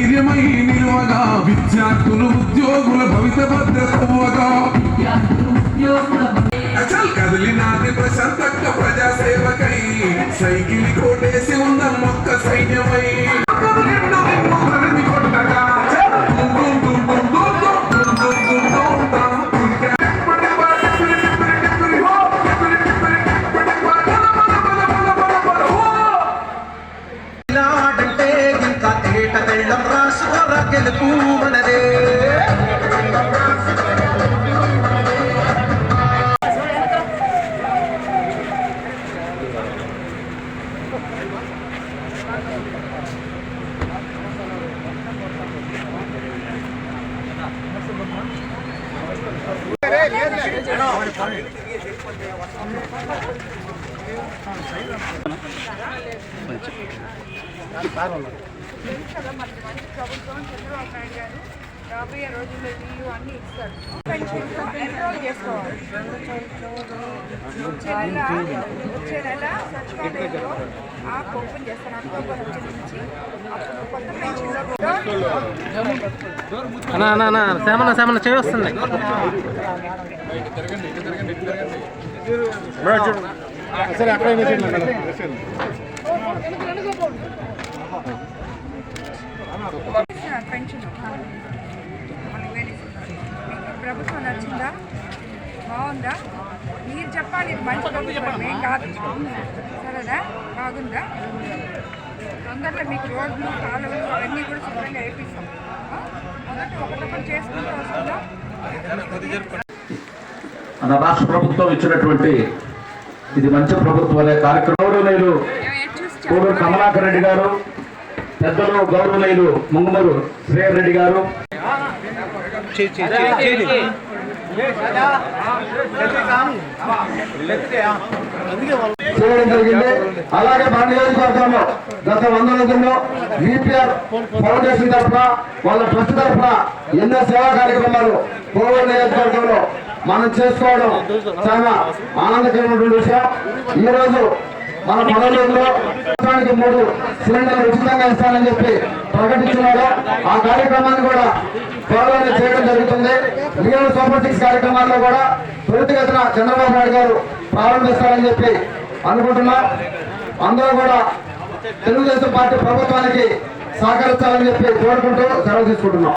ధైర్యమై నిలువగా విద్యార్థులు ఉద్యోగుల భవిత భద్రతవ్వగా. అచల్ కదిలినాది ప్రశాంతక్క ప్రజా సేవకై సైకిల్ కోటేసి ఉన్న మొక్క సైన్యమై. மயில் பூமனதே Thank you. రాబోయే రోజుల్లో నీళ్ళు అన్ని ఇస్తారు పెన్షన్ ఎన్రోల్ చేసుకోవాలి వచ్చే నెల వచ్చే నెల సచివాలయంలో ఆ ఓపెన్ చేస్తాను అక్టోబర్ వచ్చే నుంచి అప్పుడు కొత్త పెన్షన్లో కూడా అన్నా వస్తుంది ఇస్తున్నారు పెన్షన్ ప్రభుత్వం నచ్చిందా బాగుందా? మీరు చెప్పాలి ఇది మంచి ప్రభుత్వం ఏం కాదు. సరేనా? బాగుందా? తొందరలో మీకు రోడ్లు కాలువలు అవన్నీ కూడా శుభ్రంగా వేపిస్తాం. ఆ? మొదట ఒకటొకటి చేసుకుంటూ వస్తుందా మన రాష్ట్ర ప్రభుత్వం ఇచ్చినటువంటి ఇది మంచి ప్రభుత్వం అనే కార్యక్రమం కోడూరు కమలాకర్ రెడ్డి గారు పెద్దలు గౌరవనీయులు ముంగుమరు శ్రేయర్ రెడ్డి గారు. చేయడం జరిగింది. అలాగే మన నియోజకవర్గంలో గత వంద రోజుల్లో విపిఆర్ ఫౌండేషన్ తరఫున వాళ్ళ ట్రస్ట్ తరఫున ఎన్నో సేవా కార్యక్రమాలు కోవూరు నియోజకవర్గంలో మనం చేసుకోవడం చాలా ఆనందకరమైనటువంటి విషయం. ఈ రోజు మన పదవులలో మూడు సిలిండర్లు ఉచితంగా ఇస్తానని చెప్పి ప్రకటించినారు. ఆ కార్యక్రమాన్ని కూడా త్వరలోనే చేయడం జరుగుతుంది. మిగిలిన సూపర్ సిక్స్ కార్యక్రమాల్లో కూడా త్వరితగతిన చంద్రబాబు నాయుడు గారు ప్రారంభిస్తారని చెప్పి అనుకుంటున్నాం. అందరూ కూడా తెలుగుదేశం పార్టీ ప్రభుత్వానికి సహకరించాలని చెప్పి కోరుకుంటూ సెలవు తీసుకుంటున్నాం.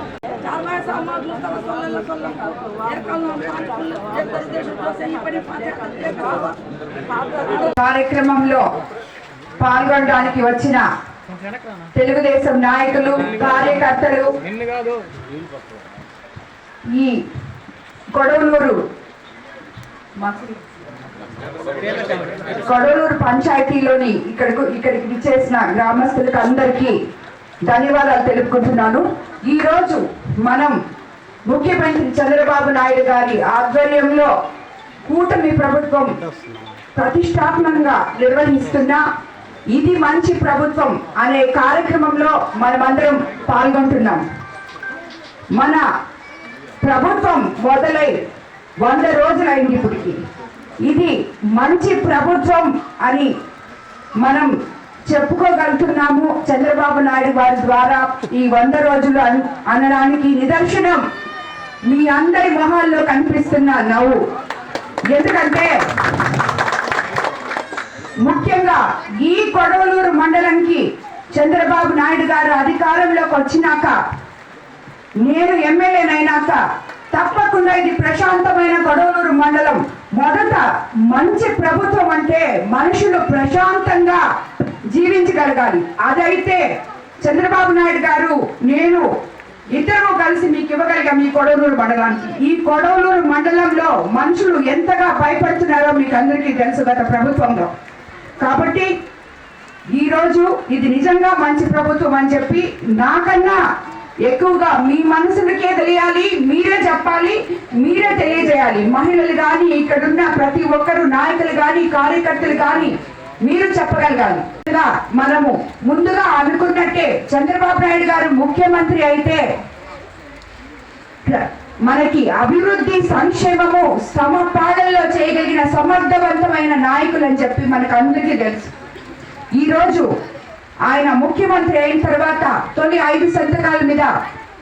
కార్యక్రమంలో పాల్గొనడానికి వచ్చిన తెలుగుదేశం నాయకులు కార్యకర్తలు ఈ కొడవలూరు కొడవలూరు పంచాయతీలోని ఇక్కడకు ఇక్కడికి విచ్చేసిన గ్రామస్తులకు అందరికీ ధన్యవాదాలు తెలుపుకుంటున్నాను. ఈరోజు మనం ముఖ్యమంత్రి చంద్రబాబు నాయుడు గారి ఆధ్వర్యంలో కూటమి ప్రభుత్వం ప్రతిష్టాత్మకంగా నిర్వహిస్తున్న ఇది మంచి ప్రభుత్వం అనే కార్యక్రమంలో మనమందరం పాల్గొంటున్నాం. మన ప్రభుత్వం మొదలై వంద రోజులైంది ఇప్పటికి. ఇది మంచి ప్రభుత్వం అని మనం చెప్పుకోగలుగుతున్నాము చంద్రబాబు నాయుడు వారి ద్వారా ఈ వంద రోజులు అన్- అనడానికి నిదర్శనం. మీ అందరి మొహాల్లో కనిపిస్తున్న నవ్వు. ఎందుకంటే ముఖ్యంగా ఈ కొడవలూరు మండలంకి చంద్రబాబు నాయుడు గారు అధికారంలోకి వచ్చినాక నేను ఎమ్మెల్యేనైనాక తప్పకుండా ఇది ప్రశాంతమైన కొడవలూరు మండలం. మొదట మంచి ప్రభుత్వం అంటే మనుషులు ప్రశాంతంగా జీవించగలగాలి. అదైతే చంద్రబాబు నాయుడు గారు నేను ఇద్దరు కలిసి మీకు ఇవ్వగలిగా మీ కొడవలూరు మండలానికి. ఈ కొడవలూరు మండలంలో మనుషులు ఎంతగా భయపడుతున్నారో మీకు అందరికీ తెలుసు గత ప్రభుత్వంలో. కాబట్టి ఈ రోజు ఇది నిజంగా మంచి ప్రభుత్వం అని చెప్పి నాకన్నా ఎక్కువగా మీ మనసులకే తెలియాలి మీరే చెప్పాలి మీరే తెలియజేయాలి. మహిళలు కానీ ఇక్కడున్న ప్రతి ఒక్కరు నాయకులు కానీ కార్యకర్తలు కానీ మీరు చెప్పగలగాలి. ఇలా మనము ముందుగా అనుకున్నట్టే చంద్రబాబు నాయుడు గారు ముఖ్యమంత్రి అయితే మనకి అభివృద్ధి సంక్షేమము సమపాలనలో చేయగలిగిన సమర్థవంతమైన నాయకులు అని చెప్పి మనకు అందరికీ తెలుసు. ఈ రోజు ఆయన ముఖ్యమంత్రి అయిన తర్వాత తొలి ఐదు సంతకాల మీద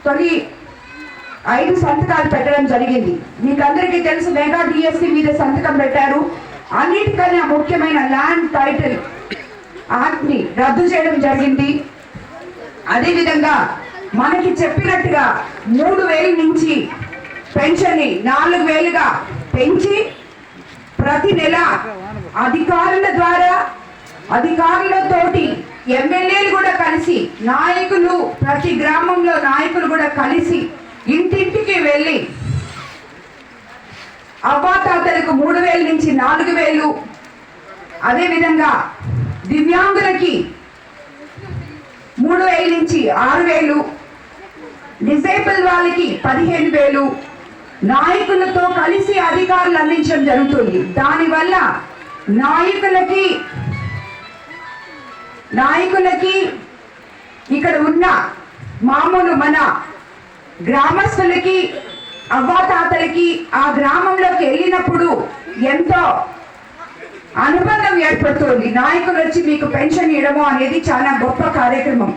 తొలి ఐదు సంతకాలు పెట్టడం జరిగింది. మీకు అందరికీ తెలుసు మెగా డిఎస్సి మీద సంతకం పెట్టారు. అన్నిటికన్నా ముఖ్యమైన ల్యాండ్ టైటిల్ యాక్ట్ని రద్దు చేయడం జరిగింది. అదేవిధంగా మనకి చెప్పినట్టుగా మూడు వేల నుంచి పెన్షన్ని నాలుగు వేలుగా పెంచి ప్రతి నెల అధికారుల ద్వారా అధికారులతోటి ఎమ్మెల్యేలు కూడా కలిసి నాయకులు ప్రతి గ్రామంలో నాయకులు కూడా కలిసి ఇంటింటికి వెళ్ళి అవ్వాతాతలకు మూడు వేల నుంచి నాలుగు వేలు. అదేవిధంగా దివ్యాంగులకి మూడు వేల నుంచి ఆరు వేలు. డిసేబుల్ వాళ్ళకి పదిహేను వేలు. నాయకులతో కలిసి అధికారులు అందించడం జరుగుతుంది. దానివల్ల నాయకులకి నాయకులకి ఇక్కడ ఉన్న మామూలు మన గ్రామస్తులకి అవ్వాతాతలకి ఆ గ్రామంలోకి వెళ్ళినప్పుడు ఎంతో అనుబంధం ఏర్పడుతుంది. నాయకులు వచ్చి మీకు పెన్షన్ ఇవ్వడము అనేది చాలా గొప్ప కార్యక్రమం.